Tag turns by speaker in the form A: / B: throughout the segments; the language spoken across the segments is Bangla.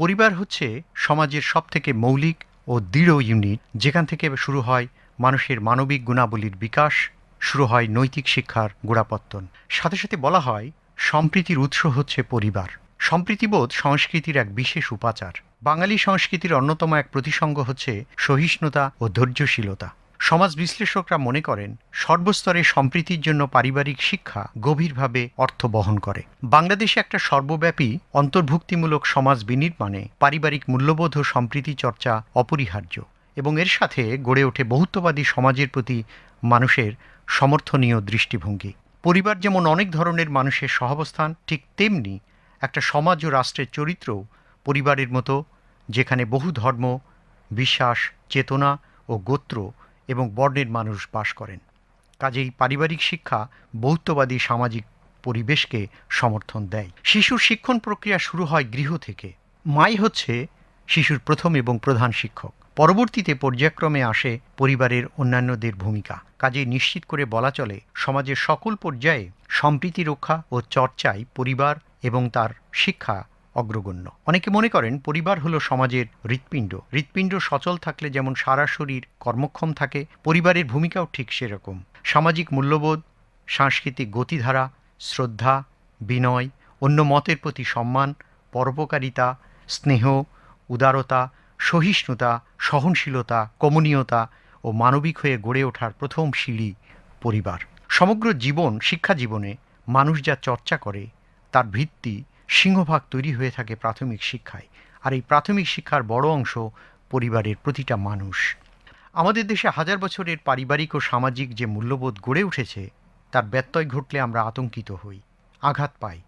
A: পরিবার হচ্ছে সমাজের সবথেকে মৌলিক ও দৃঢ় ইউনিট যেখান থেকে শুরু হয় মানুষের মানবিক গুণাবলীর বিকাশ, শুরু হয় নৈতিক শিক্ষার গোড়াপত্তন। সাথে সাথে বলা হয়, সম্প্রীতির উৎস হচ্ছে পরিবার। সম্প্রীতিবোধ সংস্কৃতির এক বিশেষ উপাচার। বাঙালি সংস্কৃতির অন্যতম এক প্রতিসঙ্গ হচ্ছে সহিষ্ণুতা ও ধৈর্যশীলতা। সমাজ বিশ্লেষকরা মনে করেন, সর্বস্তরে সম্প্রীতির জন্য পারিবারিক শিক্ষা গভীরভাবে অর্থ বহন করে। বাংলাদেশে একটা সর্বব্যাপী, অন্তর্ভুক্তিমূলক সমাজ বিনির্মাণে পারিবারিক মূল্যবোধ ও সম্প্রীতি চর্চা অপরিহার্য এবং এর সাথে গড়ে ওঠে বহুত্ববাদী সমাজের প্রতি মানুষের সমর্থনীয় দৃষ্টিভঙ্গি। পরিবার যেমন অনেক ধরনের মানুষের সহাবস্থান, ঠিক তেমনি একটা সমাজ ও রাষ্ট্রের চরিত্রও পরিবারের মতো, যেখানে বহু ধর্ম, বিশ্বাস, চেতনা ও গোত্র এবং বর্ণের মানুষ বাস করেন। কাজেই পারিবারিক শিক্ষা বৌদ্ধবাদী সামাজিক পরিবেশকে সমর্থন দেয়। শিশুর শিক্ষণ প্রক্রিয়া শুরু হয় গৃহ থেকে। মাই হচ্ছে শিশুর প্রথম এবং প্রধান শিক্ষক। পরবর্তীতে পর্যায়ক্রমে আসে পরিবারের অন্যান্যদের ভূমিকা। কাজে নিশ্চিত করে বলা চলে, সমাজের সকল পর্যায়ে সম্প্রীতি রক্ষা ও চর্চায় পরিবার এবং তার শিক্ষা অগ্রগণ্য। অনেকে মনে করেন পরিবার হলো সমাজের হৃৎপিণ্ড। হৃৎপিণ্ড সচল থাকলে যেমন সারা শরীর কর্মক্ষম থাকে, পরিবারের ভূমিকাও ঠিক সেরকম। সামাজিক মূল্যবোধ, সাংস্কৃতিক গতিধারা, শ্রদ্ধা, বিনয়, অন্য মতের প্রতি সম্মান, পরোপকারিতা, স্নেহ, উদারতা, সহিষ্ণুতা, সহনশীলতা, কমনীয়তা ও মানবিক হয়ে গড়ে ওঠার প্রথম সিঁড়ি পরিবার। সমগ্র জীবন, শিক্ষা জীবনে মানুষ যা চর্চা করে, তার ভিত্তি সিংহভাগ তৈরি হয়ে থাকে প্রাথমিক শিক্ষায়। আর এই প্রাথমিক শিক্ষার বড় অংশ পরিবারের প্রতিটা মানুষ। আমাদের দেশে হাজার বছরের পারিবারিক ও সামাজিক যে মূল্যবোধ গড়ে উঠেছে, তার ব্যত্যয় ঘটলে আমরা আতঙ্কিত হই, আঘাত পাই।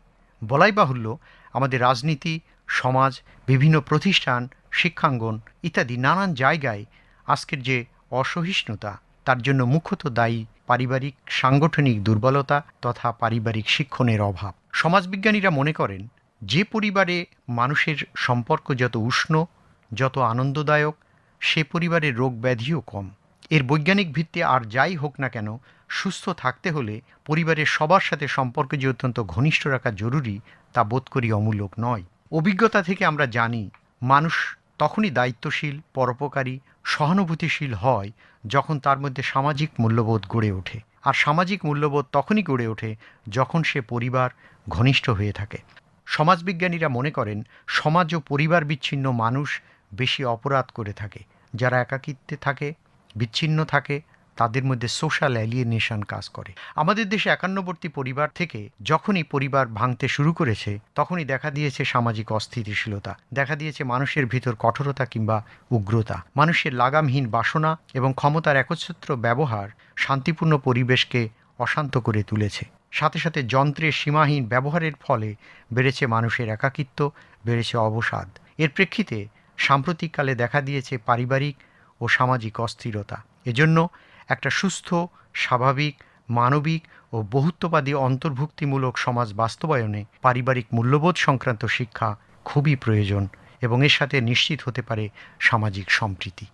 A: বলাই বাহুল্য, আমাদের রাজনীতি, সমাজ, বিভিন্ন প্রতিষ্ঠান, শিক্ষাঙ্গন ইত্যাদি নানান জায়গায় আজকের যে অসহিষ্ণুতা, তার জন্য মুখ্যত দায়ী পারিবারিক সাংগঠনিক দুর্বলতা তথা পারিবারিক শিক্ষণের অভাব। সমাজবিজ্ঞানীরা মনে করেন, যে পরিবারে মানুষের সম্পর্ক যত উষ্ণ, যত আনন্দদায়ক, সে পরিবারের রোগ ব্যাধিও কম। এর বৈজ্ঞানিক ভিত্তি আর যাই হোক না কেন, সুস্থ থাকতে হলে পরিবারের সবার সাথে সম্পর্ক যে অত্যন্ত ঘনিষ্ঠ রাখা জরুরি, তা বোধ করি অমূলক নয়। অভিজ্ঞতা থেকে আমরা জানি, মানুষ তখনই দায়িত্বশীল, পরোপকারী, সহানুভূতিশীল হয়, যখন তার মধ্যে সামাজিক মূল্যবোধ গড়ে ওঠে। আর সামাজিক মূল্যবোধ তখনই গড়ে ওঠে যখন সে পরিবার ঘনিষ্ঠ হয়ে থাকে। সমাজবিজ্ঞানীরা মনে করেন, সমাজ ও পরিবার বিচ্ছিন্ন মানুষ বেশি অপরাধ করে থাকে। যারা একাকিত্বে থাকে, বিচ্ছিন্ন থাকে তাদের মধ্যে সোশ্যাল অ্যালিয়েনেশন কাজ করে। আমাদের দেশে একান্নবর্তী পরিবার থেকে যখনই পরিবার ভাঙতে শুরু করেছে, তখনই দেখা দিয়েছে সামাজিক অস্থিতিশীলতা, দেখা দিয়েছে মানুষের ভিতর কঠোরতা কিংবা উগ্রতা। মানুষের লাগামহীন বাসনা এবং ক্ষমতার একচ্ছত্র ব্যবহার শান্তিপূর্ণ পরিবেশকে অশান্ত করে তুলেছে। সাথে সাথে যন্ত্রের সীমাহীন ব্যবহারের ফলে বেড়েছে মানুষের একাকিত্ব, বেড়েছে অবসাদ। এর প্রেক্ষিতে সাম্প্রতিককালে দেখা দিয়েছে পারিবারিক ও সামাজিক অস্থিরতা। এজন্য একটা সুস্থ, স্বাভাবিক, মানবিক ও বহুত্ববাদী অন্তর্ভুক্তিমূলক সমাজ বাস্তবায়নে পারিবারিক মূল্যবোধ সংক্রান্ত শিক্ষা খুবই প্রয়োজন এবং এর সাথে নিশ্চিত হতে পারে সামাজিক সম্প্রীতি।